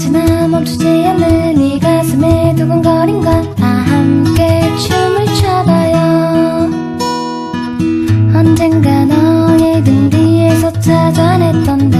언제까지나 멈추지 않는 이 가슴에 두근거린 건 다 함께 춤을 춰봐요. 언젠가 너의 등 뒤에서 찾아냈던